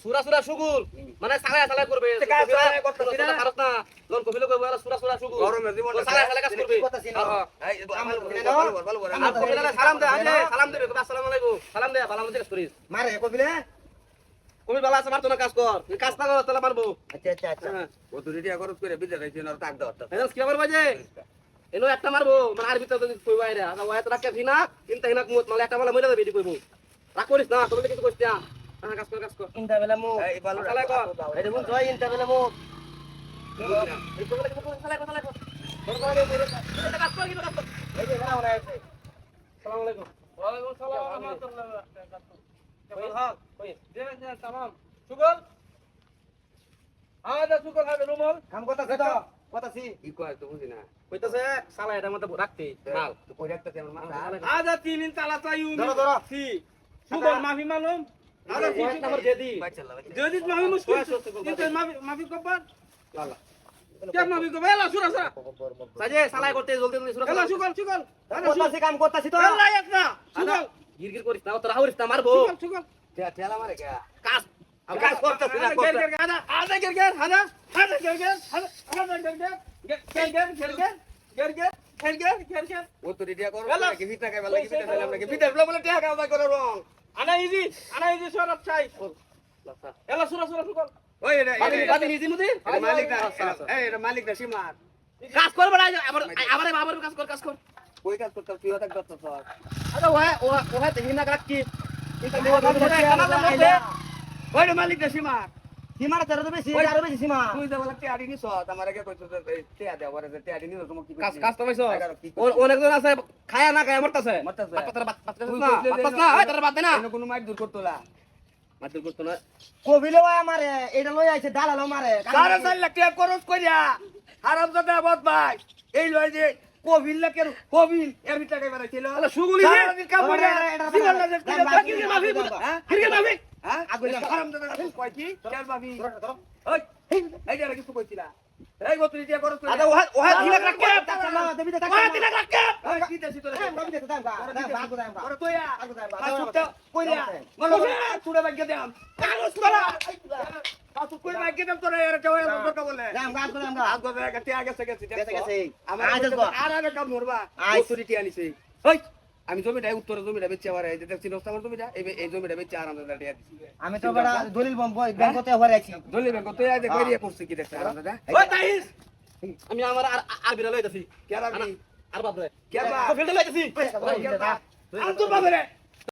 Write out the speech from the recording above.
সুরা সুরা সুগুল। মানে সালাই সালাই করবে। ভারত না? লোন কফিল করবে সুরা সুরা সুগুল। গরমে জীবন সালাই সালাই কাজ করবে। হ্যাঁ। সালাম দে সালাম দেবে আসসালামু আলাইকুম। সালাম দে ভালো মতো করিস। মারে কফিলে কবি বালা আছে মারতো না কাজ কর। কাজ না করো তাহলে মারবো। আচ্ছা আচ্ছা আচ্ছা। হ্যাঁ। কত দিতে খরচ করে বিদ্যা চাইছে না তাক দাও এখন কি করব যে এনো একটা মারবো মানে আর ভিতরে যদি কই বাইরে। আর ওয়াই তো রাখে ফিনা কিন্তু হিনা কুমত মানে একটা মালা মরে যাবে এটি কইবো। রাগ করিস না তুমি কিছু কইছ না হ্যাঁ কাজ কর কাজ কর। ইনটা বেলা মু এই ভালো সালায় কর এটা মু জয় ইনটা বেলা মু এই কইলে কিছু সালায় কর সালায় কর এটা কাজ কর কি কাজ কর। এই যে না ওরা আছে আসসালামু আলাইকুম। ওয়ালাইকুম সালাম ওয়া রাহমাতুল্লাহ সুগল? আদা সুগল হবে রুমল? কাম কথা কথা কথা সি কি কয় তো বুঝিনা কইতাছে শালা এটা মতে রাখতে। হ্যাঁ, মাল। তো কই রাখতে আমার মাথা? আদা তিন ইন তালা চাই ধরো ধরো। সি সুগল গিরগির করিস না তোরা হরিস না মারবো ঠেলা মারে কাজ কাজ করতেছি না আদা গিরগির আদা আদা গিরগির আদা গিরগির গিরগির গিরগির গিরগির আনা ইজি আনা ইজি সরব চাই এলা সুরা সুরা সুকল ওই এটা কাজ কর কাজ কর ওই কাজ করতে তুই হঠাৎ করতে আরে ওয়া ওয়া দেখি না কাকি ওই মালিক না সীমা। সীমার তার বেশি আরও বেশি সীমা। তুই যে বলে টিয়াড়ি নিছ আমার আগে কইছো টিয়া দেও পরে টিয়াড়ি নিছ তুমি কি কাজ কাজ তো পাইছো। অনেকজন আছে খায়া না খায়া মরতাছে। মরতাছে। পাতার বাত পাত না বাত না তার বাত না। কোনো মাইট দূর করতলা মাতুর করতো না। কবিলে আমারে এটা দালাল আমারে 4 লাখ টাকা খরচ কইরা হারামজাদা এই লই যে কোভিল না কেন কোভিল এর ভিতরে টাকা বেরাইছিল আলা সুগুলি সারাদিন কাম করে সিগনাল না দেখতে মাফি মাফি। হ্যাঁ হারাম দাদা কই কি? মাফি ওই এই। যে কিছু কইছিলা এই করছ ওহা ওহা রাখ। না দেবি ওহা রাখ। ওই কি দেছি তোরে আমি দাম দাম দাম দাম আমি এই জমিটা বেচে আর আমি তো বড় দলিল কি দেখছ আর দাদা আমি আমার আর কে আর আর তো বাপ